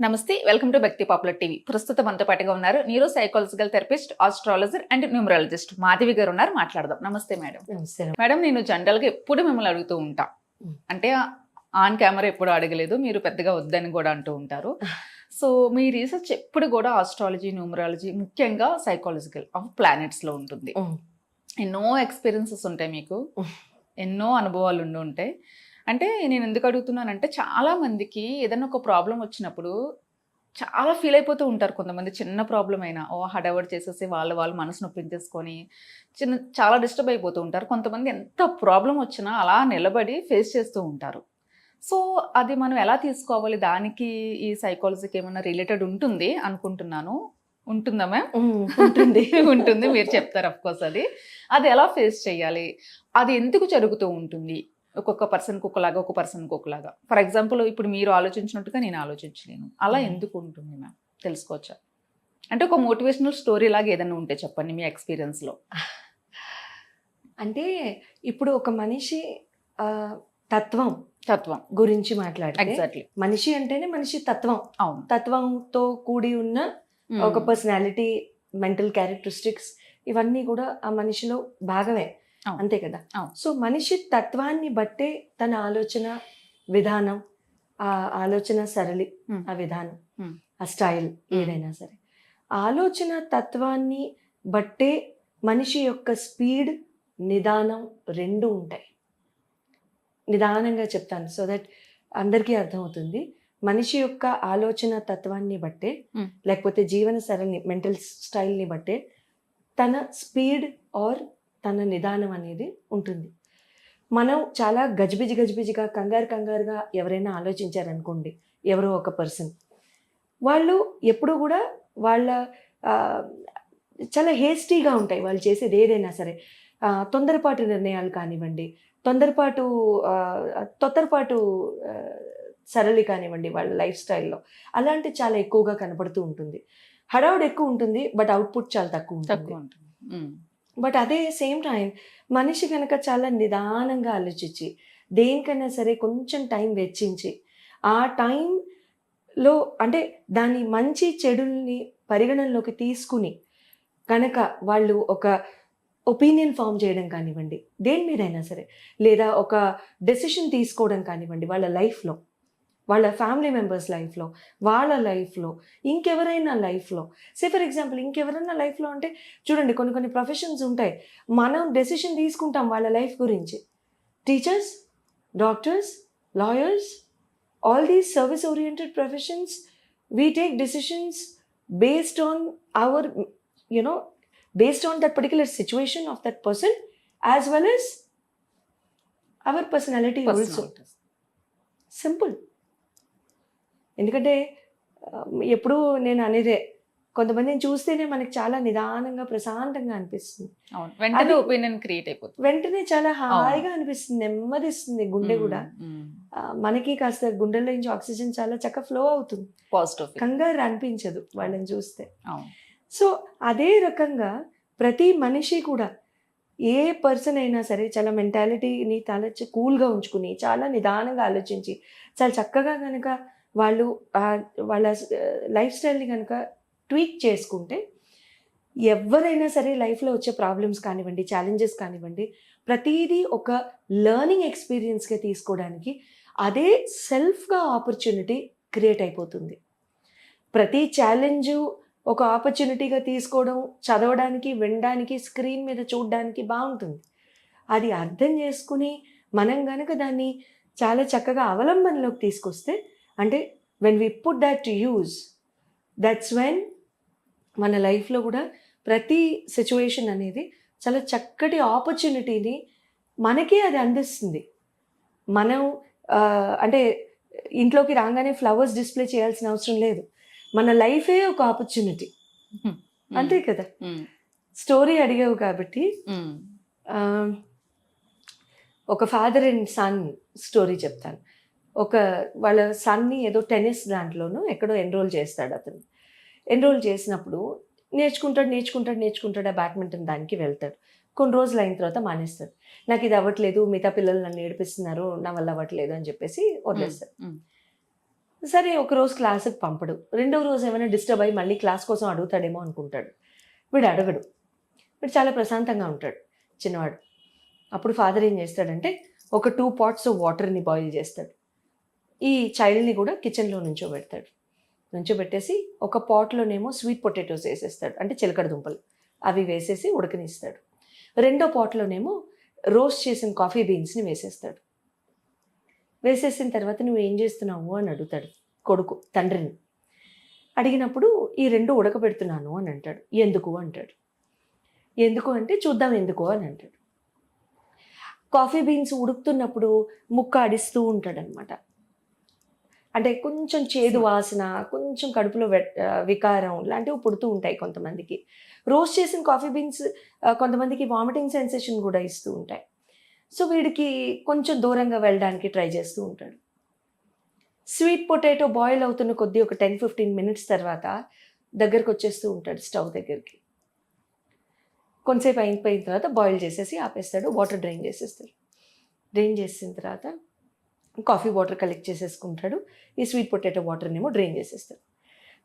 నమస్తే welcome to Bhakti popular TV. ప్రస్తుతం మనతో పాటుగా ఉన్నారు neuro psychological therapist astrologer and numerologist Madhavi garu ఉన్నారు. మాట్లాడదాం. నమస్తే మేడం. నమస్తే మేడం. నేను జనరల్గా ఎప్పుడు మిమ్మల్ని అడుగుతూ ఉంటా. అంటే ఆన్ కెమెరా ఎప్పుడు అడగలేదు మీరు పెద్దగా వద్దని కూడా అంటూ ఉంటారు. సో మీ రీసెర్చ్ ఎప్పుడు కూడా ఆస్ట్రాలజీ న్యూమరాలజీ ముఖ్యంగా సైకాలజికల్ ఆఫ్ ప్లానెట్స్లో ఉంటుంది. ఎన్నో ఎక్స్పీరియన్సెస్ ఉంటాయి మీకు. ఎన్నో అనుభవాలు ఉండి ఉంటాయి. అంటే నేను ఎందుకు అడుగుతున్నానంటే చాలా మందికి ఏదైనా ఒక ప్రాబ్లం వచ్చినప్పుడు చాలా ఫీల్ అయిపోతూ ఉంటారు కొంతమంది. చిన్న ప్రాబ్లం అయినా ఓ హడావడి చేసేసి వాళ్ళు వాళ్ళు మనసు నొప్పించేసుకొని చిన్న చాలా డిస్టర్బ్ అయిపోతూ ఉంటారు. కొంతమంది ఎంత ప్రాబ్లం వచ్చినా అలా నిలబడి ఫేస్ చేస్తూ ఉంటారు. సో అది మనం ఎలా తీసుకోవాలి? దానికి ఈ సైకాలజీకి ఏమైనా రిలేటెడ్ ఉంటుంది అనుకుంటున్నాను. ఉంటుందా మ్యామ్? ఉంటుంది. ఉంటుంది. మీరు చెప్తారు అఫ్ కోర్స్ అది. అది ఎలా ఫేస్ చేయాలి? అది ఎందుకు జరుగుతూ ఉంటుంది? ఒక్కొక్క పర్సన్కి ఒకలాగా ఒక పర్సన్కి ఒకలాగా. ఫర్ ఎగ్జాంపుల్ ఇప్పుడు మీరు ఆలోచించినట్టుగా నేను ఆలోచించలేను. అలా. ఎందుకు ఉంటుంది మ్యామ్? తెలుసుకోవచ్చా? అంటే ఒక మోటివేషనల్ స్టోరీ లాగా ఏదైనా ఉంటే చెప్పండి మీ ఎక్స్పీరియన్స్లో అంటే ఇప్పుడు ఒక మనిషి తత్వం తత్వం. గురించి మాట్లాడితే ఎగ్జాక్ట్లీ మనిషి అంటేనే మనిషి తత్వం. అవును. తత్వంతో కూడి ఉన్న. ఒక పర్సనాలిటీ మెంటల్ క్యారెక్టరిస్టిక్స్ ఇవన్నీ కూడా ఆ మనిషిలో భాగమే. అంతే కదా. సో మనిషి తత్వాన్ని బట్టే తన ఆలోచన విధానం ఆ ఆలోచన సరళి. ఆ విధానం. ఆ స్టైల్ ఏదైనా సరే ఆలోచన తత్వాన్ని బట్టే మనిషి యొక్క స్పీడ్ నిదానం రెండు ఉంటాయి నిదానంగా చెప్తాను సో దట్ అందరికీ అర్థమవుతుంది మనిషి యొక్క ఆలోచన తత్వాన్ని బట్టే. లేకపోతే జీవన సరళి మెంటల్ స్టైల్ని బట్టే తన స్పీడ్ ఆర్ తన నిదానం అనేది ఉంటుంది. మనం చాలా గజిబిజి గజిబిజిగా కంగారు కంగారుగా ఎవరైనా ఆలోచించారనుకోండి ఎవరో ఒక పర్సన్. వాళ్ళు ఎప్పుడూ కూడా వాళ్ళ చాలా హేస్టీగా ఉంటాయి. వాళ్ళు చేసేది ఏదైనా సరే. తొందరపాటు నిర్ణయాలు కానివ్వండి తొందరపాటు తొందరపాటు తొత్తరపాటు సరళి కానివ్వండి వాళ్ళ లైఫ్ స్టైల్లో. అలాంటి చాలా ఎక్కువగా కనపడుతూ ఉంటుంది. హడావుడ్ ఎక్కువ ఉంటుంది బట్ అవుట్పుట్ చాలా తక్కువ ఉంటుంది. తక్కువ ఉంటుంది. బట్ అదే సేమ్ టైం మనిషి కనుక చాలా నిదానంగా ఆలోచించి దేనికైనా సరే కొంచెం టైం వెచ్చించి ఆ టైంలో అంటే దాని మంచి చెడుల్ని పరిగణనలోకి తీసుకుని కనుక వాళ్ళు ఒక ఒపీనియన్ ఫామ్ చేయడం కానివ్వండి దేని మీదైనా సరే లేదా ఒక డెసిషన్ తీసుకోవడం కానివ్వండి వాళ్ళ లైఫ్లో. వాళ్ళ ఫ్యామిలీ మెంబర్స్ లైఫ్లో వాళ్ళ లైఫ్లో ఇంకెవరైనా లైఫ్లో సే ఫర్ ఎగ్జాంపుల్ ఇంకెవరైనా లైఫ్లో అంటే చూడండి కొన్ని కొన్ని ప్రొఫెషన్స్ ఉంటాయి. మనం డెసిషన్ తీసుకుంటాం వాళ్ళ లైఫ్ గురించి. Teachers doctors lawyers all these service oriented professions we take decisions based on our you know based on that particular situation of that person as well as our personality Personalities. ఎందుకంటే ఎప్పుడూ నేను అనేదే. కొంతమందిని చూస్తేనే మనకి చాలా నిదానంగా ప్రశాంతంగా అనిపిస్తుంది. వెంటనే ఒపీనియన్ క్రియేట్ అయిపోతుంది. వెంటనే చాలా హాయిగా అనిపిస్తుంది నెమ్మదిస్తుంది గుండె కూడా. మనకి కాస్త గుండెల్లో నుంచి ఆక్సిజన్ చాలా చక్కగా ఫ్లో అవుతుంది. పాజిటివ్ కంగారు అనిపించదు వాళ్ళని చూస్తే. సో అదే రకంగా ప్రతి మనిషి కూడా ఏ పర్సన్ అయినా సరే చాలా మెంటాలిటీని చాలా కూల్గా ఉంచుకుని చాలా నిదానంగా ఆలోచించి చాలా చక్కగా కనుక వాళ్ళు వాళ్ళ లైఫ్ స్టైల్ని కనుక ట్వీక్ చేసుకుంటే ఎవరైనా సరే లైఫ్లో వచ్చే ప్రాబ్లమ్స్ కానివ్వండి ఛాలెంజెస్ కానివ్వండి ప్రతిదీ ఒక లెర్నింగ్ ఎక్స్పీరియన్స్గా తీసుకోవడానికి అదే సెల్ఫ్గా ఆపర్చునిటీ క్రియేట్ అయిపోతుంది. ప్రతి ఛాలెంజు ఒక ఆపర్చునిటీగా తీసుకోవడం చదవడానికి వినడానికి స్క్రీన్ మీద చూడడానికి బాగుంటుంది. అది అర్థం చేసుకుని మనం కనుక దాన్ని చాలా చక్కగా అవలంబనలోకి తీసుకొస్తే అంటే when we put that to use that's when మన లైఫ్లో కూడా ప్రతి సిచ్యువేషన్ అనేది చాలా చక్కటి ఆపర్చునిటీని మనకే అది అందిస్తుంది. మనం అంటే ఇంట్లోకి రాగానే ఫ్లవర్స్ డిస్ప్లే చేయాల్సిన అవసరం లేదు. మన లైఫే ఒక ఆపర్చునిటీ అంతే కదా. స్టోరీ అడిగావు కాబట్టి ఒక ఫాదర్ అండ్ సన్ స్టోరీ చెప్తాను. ఒక వాళ్ళ సన్ని ఏదో టెన్నిస్ దాంట్లోనూ ఎక్కడో ఎన్రోల్ చేస్తాడు అతను. ఎన్రోల్ చేసినప్పుడు నేర్చుకుంటాడు నేర్చుకుంటాడు నేర్చుకుంటాడు ఆ బ్యాడ్మింటన్ దానికి వెళ్తాడు. కొన్ని రోజులు అయిన తర్వాత మానేస్తాడు. నాకు ఇది అవ్వట్లేదు మిగతా పిల్లలు నన్ను ఏడిపిస్తున్నారు నా వల్ల అవ్వట్లేదు అని చెప్పేసి వదిలేస్తాడు. సరే ఒక రోజు క్లాస్కి పంపడు. రెండో రోజు ఏమైనా డిస్టర్బ్ అయ్యి మళ్ళీ క్లాస్ కోసం అడుగుతాడేమో అనుకుంటాడు. వీడు అడగడు. వీడు చాలా ప్రశాంతంగా ఉంటాడు చిన్నవాడు. అప్పుడు ఫాదర్ ఏం చేస్తాడంటే ఒక టూ పాట్స్ వాటర్ని బాయిల్ చేస్తాడు. ఈ చైల్డ్ని కూడా కిచెన్లో నుంచోబెడతాడు. నుంచోబెట్టేసి ఒక పాట్లోనేమో స్వీట్ పొటాటోస్ వేసేస్తాడు. అంటే చిలకడ దుంపలు. అవి వేసేసి ఉడకనిస్తాడు. రెండో పాట్లోనేమో రోస్ట్ చేసిన కాఫీ బీన్స్ని వేసేస్తాడు. వేసేసిన తర్వాత నువ్వు ఏం చేస్తున్నావు? అని అడుగుతాడు కొడుకు తండ్రిని. అడిగినప్పుడు ఈ రెండు ఉడకబెడుతున్నాను అని అంటాడు. ఎందుకు? అంటాడు. ఎందుకు అంటే చూద్దాం ఎందుకు? అని అంటాడు. కాఫీ బీన్స్ ఉడుకుతున్నప్పుడు ముక్క అడిస్తూ ఉంటాడనమాట అంటే కొంచెం చేదు వాసన కొంచెం కడుపులో వికారం లాంటివి పుడుతూ ఉంటాయి కొంతమందికి. రోస్ట్ చేసిన కాఫీ బీన్స్ కొంతమందికి వామిటింగ్ సెన్సేషన్ కూడా ఇస్తూ ఉంటాయి. సో వీడికి కొంచెం దూరంగా వెళ్ళడానికి ట్రై చేస్తూ ఉంటాడు. స్వీట్ పొటాటో బాయిల్ అవుతున్న కొద్దీ ఒక టెన్ ఫిఫ్టీన్ మినిట్స్ తర్వాత దగ్గరకు వచ్చేస్తూ ఉంటాడు స్టవ్ దగ్గరికి. కొంతసేపు అయిపోయిన తర్వాత బాయిల్ చేసేసి ఆపేస్తాడు వాటర్ డ్రైన్ చేసేస్తాడు. డ్రైన్ చేసిన తర్వాత కాఫీ వాటర్ కలెక్ట్ చేసేసుకుంటాడు. ఈ స్వీట్ పొటాటో వాటర్నేమో డ్రైన్ చేసేస్తాడు.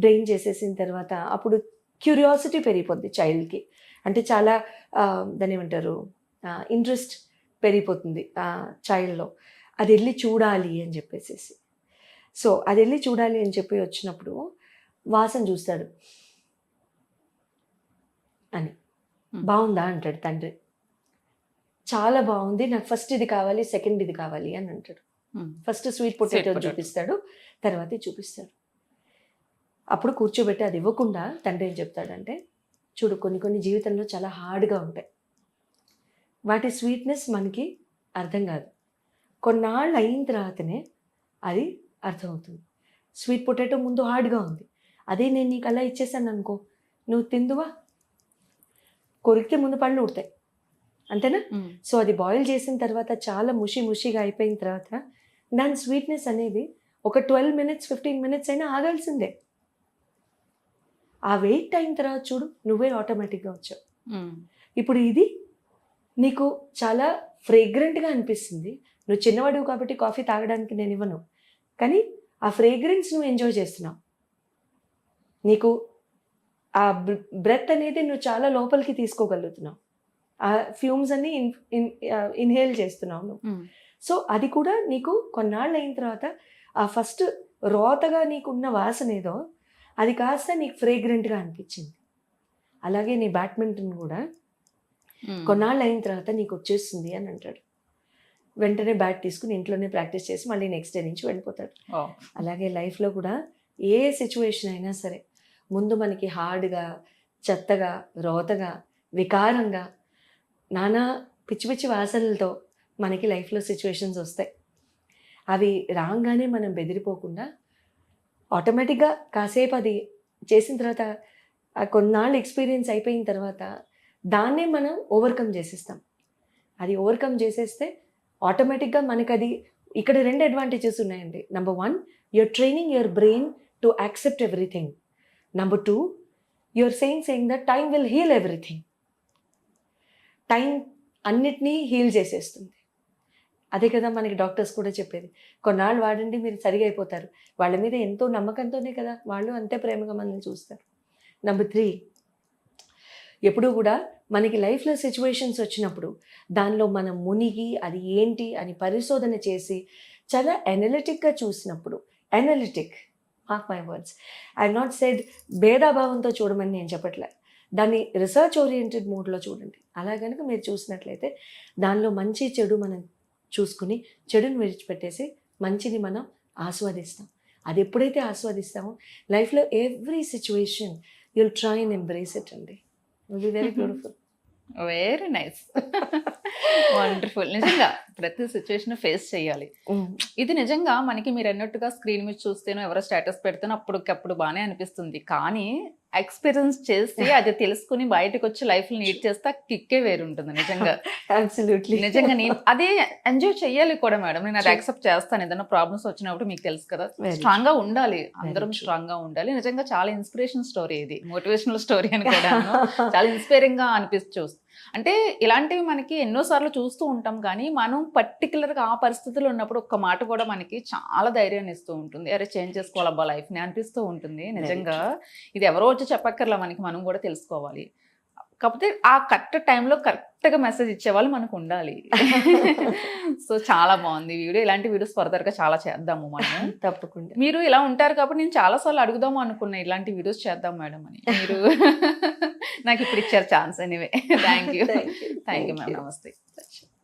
డ్రైన్ చేసేసిన తర్వాత అప్పుడు క్యూరియాసిటీ పెరిగిపోద్ది చైల్డ్కి. అంటే చాలా ఆ, దాన్ని ఏమంటారు? ఇంట్రెస్ట్ పెరిగిపోతుంది చైల్డ్లో. అది వెళ్ళి చూడాలి అని చెప్పేసి సో అది వెళ్ళి చూడాలి అని చెప్పి వచ్చినప్పుడు వాసన చూస్తాడు. అని. బాగుందా? అంటాడు తండ్రి. చాలా బాగుంది. నాకు ఫస్ట్ ఇది కావాలి సెకండ్ ఇది కావాలి అని అంటాడు. First sweet potato. చూపిస్తాడు తర్వాత చూపిస్తాడు. అప్పుడు కూర్చోబెట్టి అది ఇవ్వకుండా తండ్రి ఏం చెప్తాడంటే చూడు కొన్ని కొన్ని జీవితంలో చాలా హార్డ్గా ఉంటాయి. వాటి స్వీట్నెస్ మనకి అర్థం కాదు. కొన్నాళ్ళు అయిన తర్వాతనే అది అర్థమవుతుంది. స్వీట్ పొటాటో ముందు హార్డ్గా ఉంది. అదే నేను నీకు అలా ఇచ్చేసాను అనుకో నువ్వు తిందువా? కొరికితే ముందు పళ్ళు ఉడతాయి అంతేనా? ఉమ్. సో అది బాయిల్ చేసిన తర్వాత చాలా ముషి ముషిగా అయిపోయిన తర్వాత దాని స్వీట్నెస్ అనేది ఒక ట్వెల్వ్ మినిట్స్ ఫిఫ్టీన్ మినిట్స్ అయినా ఆగాల్సిందే. ఆ వెయిట్ అయిన తర్వాత చూడు నువ్వే ఆటోమేటిక్గా వచ్చావు. ఉమ్. ఇప్పుడు ఇది నీకు చాలా ఫ్రేగ్రెంట్గా అనిపిస్తుంది. నువ్వు చిన్నవాడివి కాబట్టి కాఫీ తాగడానికి నేను ఇవ్వను. కానీ ఆ ఫ్రేగ్రెన్స్ నువ్వు ఎంజాయ్ చేస్తున్నావు. నీకు ఆ బ్రెత్ అనేది నువ్వు చాలా లోపలికి తీసుకోగలుగుతున్నావు. ఆ ఫ్యూమ్స్ అన్ని ఇన్ ఇన్ ఇన్హేల్ చేస్తున్నావు నువ్వు. ఉమ్. సో అది కూడా నీకు కొన్నాళ్ళు అయిన తర్వాత ఆ ఫస్ట్ రోతగా నీకున్న వాసన ఏదో అది కాస్త నీకు ఫ్రేగ్రెంట్గా అనిపించింది అలాగే నీ బ్యాడ్మింటన్ కూడా. కొన్నాళ్ళు అయిన తర్వాత నీకు వచ్చేస్తుంది అని అంటాడు వెంటనే బ్యాట్ తీసుకుని ఇంట్లోనే ప్రాక్టీస్ చేసి మళ్ళీ నెక్స్ట్ డే నుంచి వెళ్ళిపోతాడు. అలాగే లైఫ్లో కూడా ఏ సిచ్యువేషన్ అయినా సరే ముందు మనకి హార్డ్గా చెత్తగా రోతగా వికారంగా నానా పిచ్చి పిచ్చి వాసనలతో మనకి లైఫ్లో సిచ్యువేషన్స్ వస్తాయి. అవి రాగానే మనం బెదిరిపోకుండా ఆటోమేటిక్గా కాసేపు అది చేసిన తర్వాత కొన్నాళ్ళు ఎక్స్పీరియన్స్ అయిపోయిన తర్వాత దాన్నే మనం ఓవర్కమ్ చేసేస్తాం. అది ఓవర్కమ్ చేసేస్తే ఆటోమేటిక్గా మనకి అది ఇక్కడ రెండు అడ్వాంటేజెస్ ఉన్నాయండి. Number one your training your brain to accept everything number two your saying saying that time will heal everything time అన్నిటినీ హీల్ చేసేస్తుంది. అదే కదా మనకి డాక్టర్స్ కూడా చెప్పేది. కొన్నాళ్ళు వాడండి మీరు సరిగా అయిపోతారు వాళ్ళ మీద ఎంతో నమ్మకంతోనే కదా వాళ్ళు అంతే ప్రేమగా మనల్ని చూస్తారు. నెంబర్ త్రీ ఎప్పుడూ కూడా మనకి లైఫ్లో సిచ్యువేషన్స్ వచ్చినప్పుడు దానిలో మనం మునిగి అది ఏంటి అని పరిశోధన చేసి చాలా ఎనలిటిక్గా చూసినప్పుడు analytic half my words I not said భేదాభావంతో చూడమని నేను చెప్పట్లే. దాన్ని రీసెర్చ్ ఓరియంటెడ్ మోడ్లో చూడండి. అలా కనుక మీరు చూసినట్లయితే దానిలో మంచి చెడు మనం చూసుకుని చెడుని విడిచిపెట్టేసి మంచిని మనం ఆస్వాదిస్తాం. అది ఎప్పుడైతే ఆస్వాదిస్తామో లైఫ్లో every situation you'll try and embrace it అండి. Very beautiful very nice wonderful నిజంగా ప్రతి సిచ్యువేషన్ ఫేస్ చేయాలి. ఇది నిజంగా మనకి మీరు అన్నట్టుగా స్క్రీన్ మీద చూస్తేనో ఎవరో స్టేటస్ పెడితేనో అప్పటికప్పుడు బాగానే అనిపిస్తుంది. కానీ ఎక్స్పీరియన్స్ చేసి అది తెలుసుకుని బయటకు వచ్చి లైఫ్ లీడ్ చేస్తే కిక్కే వేరు ఉంటుంది నిజంగా. అబ్సల్యూట్లీ నిజంగా నేను అదే ఎంజాయ్ చెయ్యాలి కూడా మేడం. నేను అది. యాక్సెప్ట్ చేస్తాను. ఏదైనా ప్రాబ్లమ్స్ వచ్చినప్పుడు మీకు తెలుసు కదా. స్ట్రాంగ్గా ఉండాలి. అందరం. స్ట్రాంగ్గా ఉండాలి. నిజంగా చాలా ఇన్స్పిరేషన్ స్టోరీ ఇది. మోటివేషనల్ స్టోరీ అని కూడా చాలా ఇన్స్పైరింగ్గా అనిపిస్తూ అంటే ఇలాంటివి మనకి ఎన్నోసార్లు చూస్తూ ఉంటాం కానీ మనం పర్టికులర్గా ఆ పరిస్థితుల్లో ఉన్నప్పుడు ఒక్క మాట కూడా మనకి చాలా ధైర్యాన్ని ఇస్తూ ఉంటుంది. అరే చేంజ్ చేసుకోవాలబ్బా లైఫ్ని అనిపిస్తూ ఉంటుంది. నిజంగా ఇది ఎవరో వచ్చి చెప్పక్కర్లా మనకి మనం కూడా తెలుసుకోవాలి. కాకపోతే ఆ కరెక్ట్ టైంలో కరెక్ట్గా మెసేజ్ ఇచ్చేవాళ్ళు మనకు ఉండాలి. సో చాలా బాగుంది. వీడియో ఇలాంటి వీడియోస్ ఫర్దర్గా చాలా చేద్దాము మనం తప్పకుండా. మీరు ఇలా ఉంటారు కాబట్టి నేను చాలా సార్లు అడుగుదాము అనుకున్నా ఇలాంటి వీడియోస్ చేద్దాం మేడం అని. మీరు నాకు ఇప్పుడు ఇచ్చారు chance anyway thank you. Thank you ma'am. నమస్తే